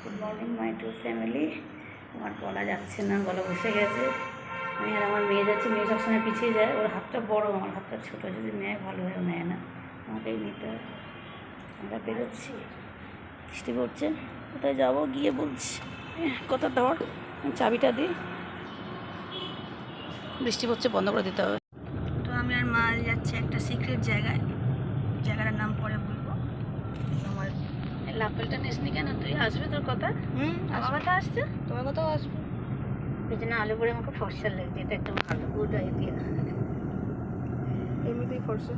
Good morning my to family আমার বলা যাচ্ছে না, গলা বসে গেছে। আমি আর আমার মেয়ে যাচ্ছে, মেয়ে সবসময় পিছিয়ে যায়। ওর হাতটা বড়, আমার হাতটা ছোটো, যদি নেয় ভালো হয়ে নেয় না, আমাকেই নিতে হয়। আমরা বেরোচ্ছি। বৃষ্টি পড়ছে। কোথায় যাব? গিয়ে বলছি। কোথা ধর চাবিটা দিই। বৃষ্টি পড়ছে, বন্ধ করে দিতে হবে। তো আমি আর মা যাচ্ছি একটা সিক্রেট জায়গায়। জায়গাটার নাম পরে আমার লাপেলটা নিসনি কেন? তুই আসবে তোর কথা? হুম আমার কথা আসছে? তোমার কথাও আসবে। পেছনে আলু পরে আমাকে ফর্সা লাগছে এটা একটা ভালো গুড আইডিয়া এমনিতেই ফর্সা।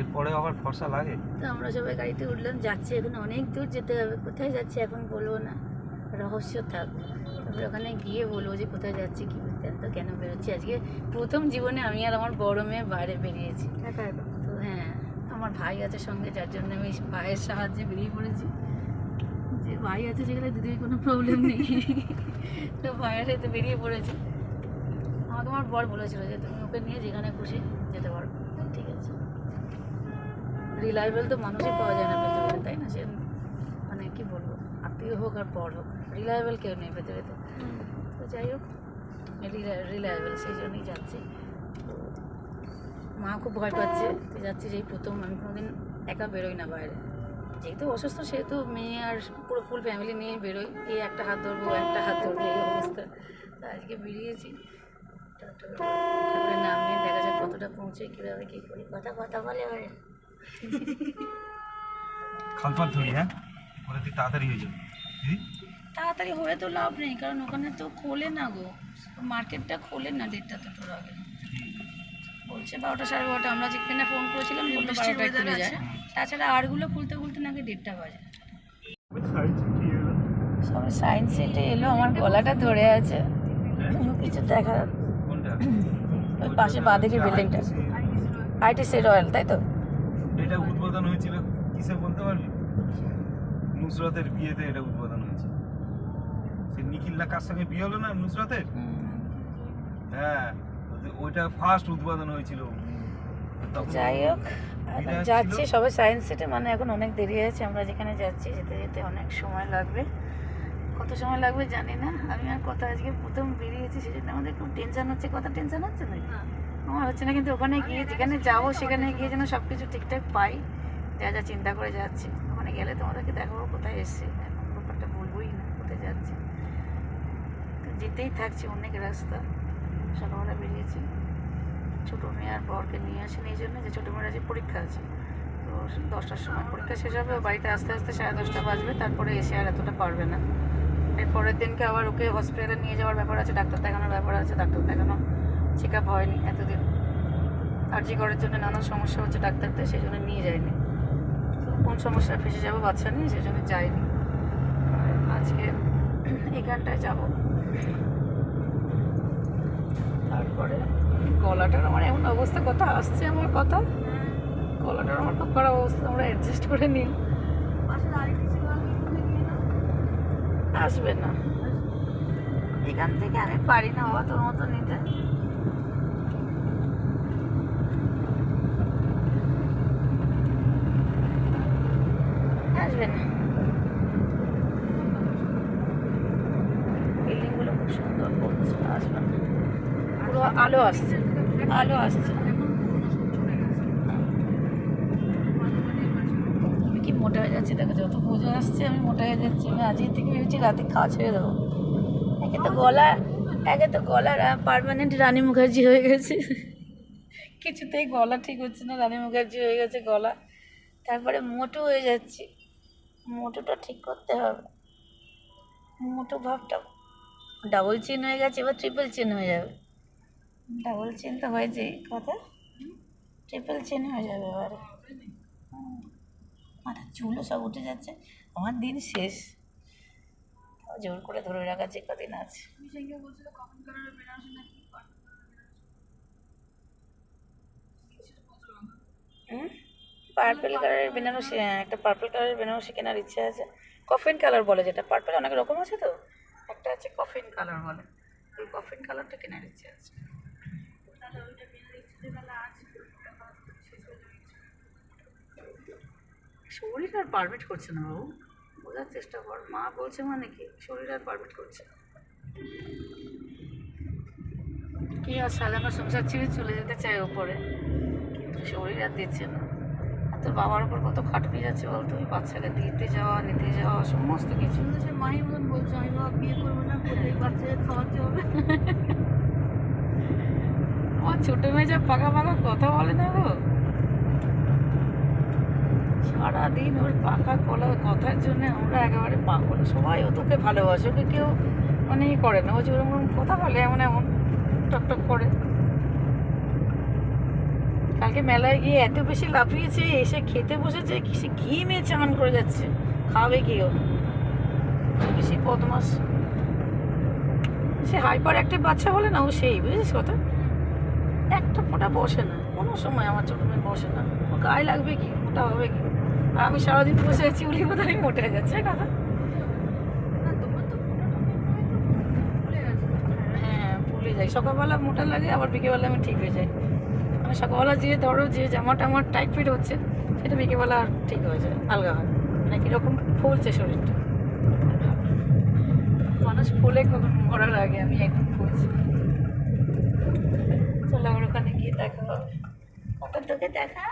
এরপরে আবার ফর্সা লাগে? তো আমরা সবাই গাড়িতে উঠলাম যাচ্ছি এখন অনেক দূর যেতে হবে। কোথায় যাচ্ছি এখন বলব না। রহস্য থাক। তারপরে ওখানে গিয়ে বলব যে কোথায় যাচ্ছি কী করতে তো কেন বেরোচ্ছি? আজকে প্রথম জীবনে আমি আর আমার বড় মেয়ে বাইরে বেরিয়েছি। একা একা। ভাই আছে সঙ্গে যার জন্য আমি ভাইয়ের সাহায্যে বেরিয়ে পড়েছি। যে ভাই আছে সেখানে দিদির কোনো প্রবলেম নেই। তো ভাইয়ের সাথে বেরিয়ে পড়েছি। আমাকে আমার বর বলেছিল যে তুমি ওকে নিয়ে যেখানে খুশি যেতে পারো। ঠিক আছে। রিলায়েবল তো মানুষই পাওয়া যায় না পৃথিবীতে তাই না? সে মানে কি বলব? আত্মীয় হোক আর পর হোক রিলায়েবল কেউ নেই পৃথিবীতে। তো যাই হোক রিলায়েবল সেই জন্যই যাচ্ছি। তো মা খুব ভয় পাচ্ছে তো যাচ্ছি যেই প্রথম আমি কোনোদিন একা বেরোই না বাইরে। যেহেতু অসুস্থ সেহেতু মেয়ে আর পুরো ফুল ফ্যামিলি নিয়ে বেরোই। এই একটা হাত ধরবো একটা হাত ধরবো এই অবস্থা। তা আজকে বেরিয়েছি। তারপরে নাম নিয়ে দেখা যাক কতটা পৌঁছে কীভাবে কী করি। কথা কথা বলে এবারে। খালপাত ধরি হ্যাঁ? ওরা তুই তাড়াতাড়ি হয়ে যাবে তাড়াতাড়ি হয়ে তো লাভ নেই কারণ ওখানে তো খোলে না গো। মার্কেটটা খোলে না দেড়টা দুটোর আগে। বলছে বারোটা সাড়ে বারোটা আমরা যেখানে ফোন করেছিলাম বারোটায় খুলে যায়। তাছাড়া আরগুলো খুলতে খুলতে নাকি দেড়টা বাজে। সবাই সায়েন্স সিটি এলো। আমার গলাটা ধরে আছে। কোনো কিছু দেখা ওই পাশে বাঁদিকে বিল্ডিংটা আইটিসি রয়্যাল তাই তো? এটা উদ্বোধন হয়েছিল কিসে বলতে পারবি? নুসরাতের বিয়েতে এটা উদ্বোধন হয়েছে সে নিখিল না কার সঙ্গে বিয়ে হলো না নুসরাতের? হ্যাঁ। ওইটা ফার্স্ট উদ্বোধন হয়েছিল। তো যাই হোক যাচ্ছি সবাই সায়েন্স সিটি মানে এখন অনেক দেরি আছে আমরা যেখানে যাচ্ছি যেতে যেতে অনেক সময় লাগবে। কত সময় লাগবে জানি না আমি আর কথা আজকে প্রথম বেরিয়েছি সেজন্য আমাদের খুব টেনশন হচ্ছে। কথা টেনশন হচ্ছে না। আমার হচ্ছে না কিন্তু ওখানে গিয়ে যেখানে যাব সেখানে গিয়ে যেন সব কিছু ঠিকঠাক পাই। যা যা চিন্তা করে যাচ্ছি। ওখানে গেলে তোমাদেরকে দেখাবো কোথায় এসছি। এখন ব্যাপারটা বলবোই না কোথায় যাচ্ছি। তো যেতেই থাকছি অনেক রাস্তা। সকালবেলা বেরিয়েছি। ছোটো মেয়ে আর বরকে নিয়ে আসেন এই জন্য যে ছোটো মেয়ের আজকে পরীক্ষা আছে। তো দশটার সময় পরীক্ষা শেষ হবে বাড়িতে আস্তে আস্তে সাড়ে দশটা বাজবে, তারপরে এসে আর এতটা পারবে না। এর পরের দিনকে আবার ওকে হসপিটালে নিয়ে যাওয়ার ব্যাপার আছে, ডাক্তার দেখানোর ব্যাপার আছে, ডাক্তার দেখানো চেক আপ হয়নি এতদিন। আর্জি করার জন্য নানা সমস্যা হচ্ছে ডাক্তারদের, সেই জন্য নিয়ে যায়নি। তো কোন সমস্যা ফেসে যাব বাচ্চা নিয়ে, সেই জন্য যায়নি। আজকে এখানটায় যাব। তারপরে গলাটার আমার এমন অবস্থা কথা আসছে আমার কথা। গলাটার আমার খুব খারাপ অবস্থা আমরা অ্যাডজাস্ট করে নিই। আসবে না। এখান থেকে আমি পারি না বাবা তোর মতো নিতে। আসবে না বিল্ডিংগুলো খুব সুন্দর করছে আসবে না পুরো আলো আসছে আলো আসছে। কি মোটা হয়ে যাচ্ছি? দেখো, যত পুজো আসছে, আমি মোটা হয়ে যাচ্ছি। আমি আজকের থেকে ভেবেছি রাতে খাওয়া ছেড়ে দেবো একে তো গলা, একে তো গলার পারমানেন্ট রানী মুখার্জি হয়ে গেছে। কিছুতেই গলা ঠিক হচ্ছে না, রানী মুখার্জি হয়ে গেছে গলা। তারপরে মোটু হয়ে যাচ্ছি। মোটুটা ঠিক করতে হবে। মোটু ভাবটা ডাবল চেন হয়ে গেছে, এবার ট্রিপল চেন হয়ে যাবে। ডাবল চেন তো হয়েছে। কথা ট্রিপল চেন হয়ে যাবে এবারে। মাথার চুলও সব উঠে যাচ্ছে। আমার দিন শেষ। জোর করে ধরে রাখা যে কদিন আছে। পার্পল কালারের বেনারসি একটা পার্পল কালারের বেনারসি কেনার ইচ্ছে আছে। কফিন কালার বলে যেটা। পার্পেল অনেক রকম আছে তো? একটা আছে কফিন কালার বলে। ওই কফিন কালারটা কেনার ইচ্ছে আছে। শরীর আর পারমিট করছে না বাবু। বোঝার চেষ্টা কর। মা বলছে মানে কি? শরীর আর পারমিট করছে। কি আর সাজানো সংসার ছেড়ে চলে যেতে চায় ওপরে? কিন্তু শরীর আর দিচ্ছে না। আর তোর বাবার উপর কত খাটনি যাচ্ছে বল তুমি বাচ্চাকে দিতে যাওয়া নিতে যাওয়া সমস্ত কিছু। সে মাই মতন বলছে আমি বাবা বিয়ে করব না কোথায় বাচ্চাকে খাওয়াতে হবে। আমার ছোট মেয়ে যা পাকা পাকা কথা বলে না গো সারাদিন ওর পাকা কলা কথার জন্য আমরা একেবারে পাগল। সবাই ও তোকে ভালোবাসে, ওকে কেউ মানে ই করে না। ও যে ওরকম কথা বলে, এমন এমন টকটক করে। কালকে মেলায় গিয়ে এত বেশি লাফিয়েছে, এসে খেতে বসেছে সে ঘি মেয়ে চান করে যাচ্ছে। খাবে কি ও? বেশি বদমাস সে হাইপার একটা বাচ্চা বলে না, ও সেই, বুঝেছিস কথা? একটা ফোঁটা বসে না। কোনো সময় আমার ছোট মেয়ে বসে না। ও গায়ে লাগবে কি? মোটা হবে কি? আমি সারাদিন বসে আছি উলি বোধ আমি মোটে যাচ্ছে কথা। হ্যাঁ যাই। সকালবেলা মোটা লাগে আবার বিকেলবেলা আমি ঠিক হয়ে যাই। আমি সকালবেলা যে ধরো যে জামাটা আমার টাইট ফিট হচ্ছে সেটা বিকেলবেলা আর ঠিক হয়ে যায় আলগা হয়। মানে কীরকম ফুলছে শরীরটা। মানুষ ফুলে কখন মরার আগে আমি একদম ফুলছি। চলো আমার ওখানে গিয়ে দেখা হবে। কত তোকে দেখা।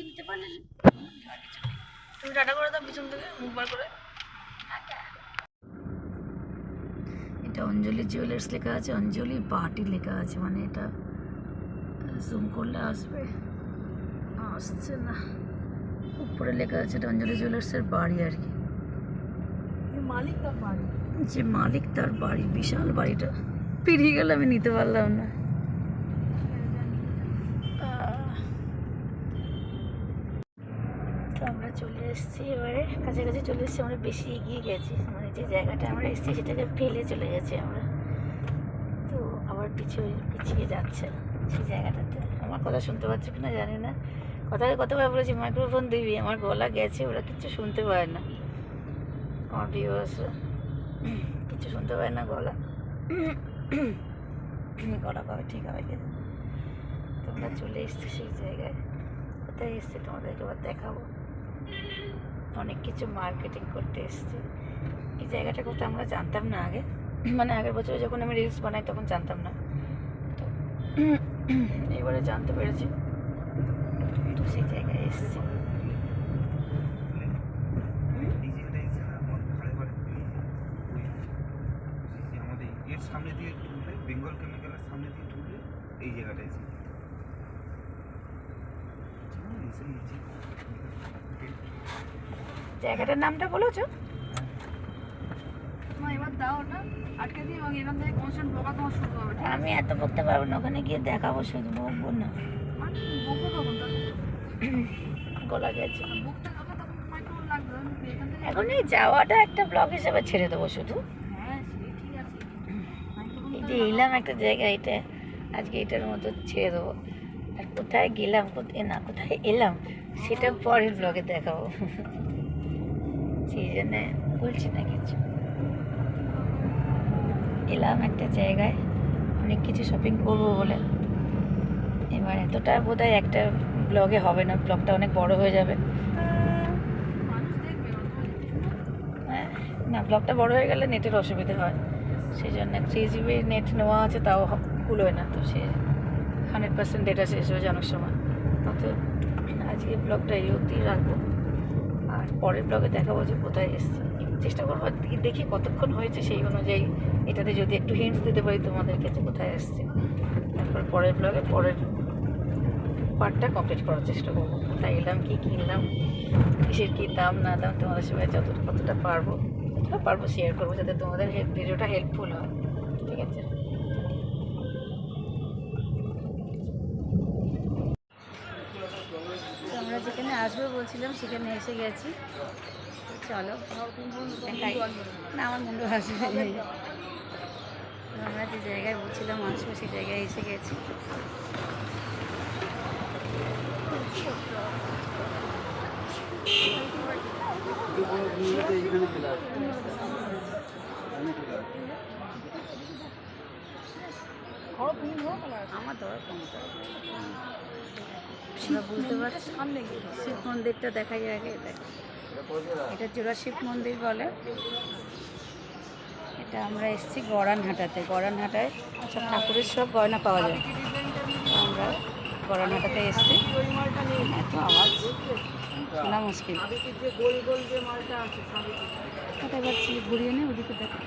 তুই নিতে পারলি তুমি টাটা করে দাও পিছন থেকে মুখ বার করে। এটা অঞ্জলি জুয়েলার্স লেখা আছে অঞ্জলি বাটি লেখা আছে মানে এটা জুম করলে আসবে। আসছে না। উপরে লেখা আছে এটা অঞ্জলি জুয়েলার্সের বাড়ি আর কি। মালিক তো পারি যে মালিক তার বাড়ি বিশাল বাড়িটা। পেরিয়ে গেলে আমি নিতে পারলাম না আহ। তো আমরা চলে এসেছি, এবারে কাছাকাছি চলে এসেছি, আমরা বেশি এগিয়ে গেছি। মানে যে জায়গাটা আমরা এসেছি, সেটাকে ফেলে চলে গেছি আমরা। তো আবার পিছিয়ে পিছিয়ে যাচ্ছে সেই জায়গাটাতে। আমার কথা শুনতে পাচ্ছ কিনা জানি না। কথাকে কতবার বলেছি মাইক্রোফোন দিবি, আমার গলা গেছে, ওরা কিচ্ছু শুনতে পায় না। আমার ভিউয়ার্সরা কিছু শুনতে পায় না গলা। গলা কবে ঠিক হবে কিন্তু তোমরা চলে এসছি সেই জায়গায়। কোথায় এসছি তোমাদেরকে এবার দেখাবো। অনেক কিছু মার্কেটিং করতে এসছি। এই জায়গাটা কোথাও আমরা জানতাম না আগে। মানে আগের বছরে যখন আমি রিলস বানাই তখন জানতাম না। তো এবারে জানতে পেরেছি। তো সেই জায়গায় এসছি। সামনে দিয়ে ঢুকলে বেঙ্গল কেমিক্যালের সামনে দিয়ে ঢুকলে এই জায়গাটা এসে চলুন, এসে নিচে। জায়গাটার নামটা বলেছ? আমি এত বলতে পারব না ওখানে গিয়ে দেখাবো শুধু বকবো না। মানে গলা গেছে। এখান এই যাওয়াটা একটা ব্লগ হিসেবে ছেড়ে দেবো শুধু। হ্যাঁ এই যে এলাম একটা জায়গায় এটা আজকে এটার মতো ছেড়ে দেবো। আর কোথায় গেলাম কোথায় না কোথায় এলাম? সেটা পরের ব্লগে দেখাবো। সেই জন্যে বলছি না কিছু। এলাম একটা জায়গায় অনেক কিছু শপিং করব বলে। এবার এতটা বোধ একটা ব্লগে হবে না ব্লগটা অনেক বড় হয়ে যাবে। হ্যাঁ, না ব্লগটা বড় হয়ে গেলে নেটের অসুবিধা হয়। সেই জন্য থ্রি জিবি নেট নেওয়া আছে তাও কুলোয় না। তো সে হান্ড্রেড পার্সেন্ট ডেটা শেষ হয়ে অনেক সময়। তো আজকে ব্লগটা এই অবধি রাখব। আর পরের ব্লগে দেখাবো যে কোথায় এসেছি। চেষ্টা করব দেখি কতক্ষণ হয়েছে সেই অনুযায়ী এটাতে যদি একটু হিন্টস দিতে পারি তোমাদেরকে যে কোথায় এসেছি। তারপর পরের ব্লগে পরের পার্টটা কমপ্লিট করার চেষ্টা করব। কোথায় এলাম, কী কিনলাম, কিসের কী দাম, না দাম, তোমাদের সঙ্গে যত কতটা পারব, যতটা পারব শেয়ার করব যাতে তোমাদের ভিডিওটা হেল্পফুল হয়। ঠিক আছে তো আমরা যেখানে আসব বলছিলাম, সেখানে এসে গেছি। চলো না, আমার মুন্ডু আসবে। আমরা যে জায়গায় বলছিলাম, আসব সেই জায়গায় এসে গেছি। আমার দরকার আমরা বুঝতে পারছি। শিব মন্দিরটা দেখা যায় আগে দেখো। এটা জোড়া শিব মন্দির বলে। এটা আমরা এসেছি গড়ানহাটাতে। গড়ানহাটায় সব ঠাকুরের সব গয়না পাওয়া যায়। আমরা গড়ানহাটাতে এসেছি। এত আওয়াজ। শোনা মুশকিল। এটা এবার ঘুরিয়ে নে ওদিকে দেখো।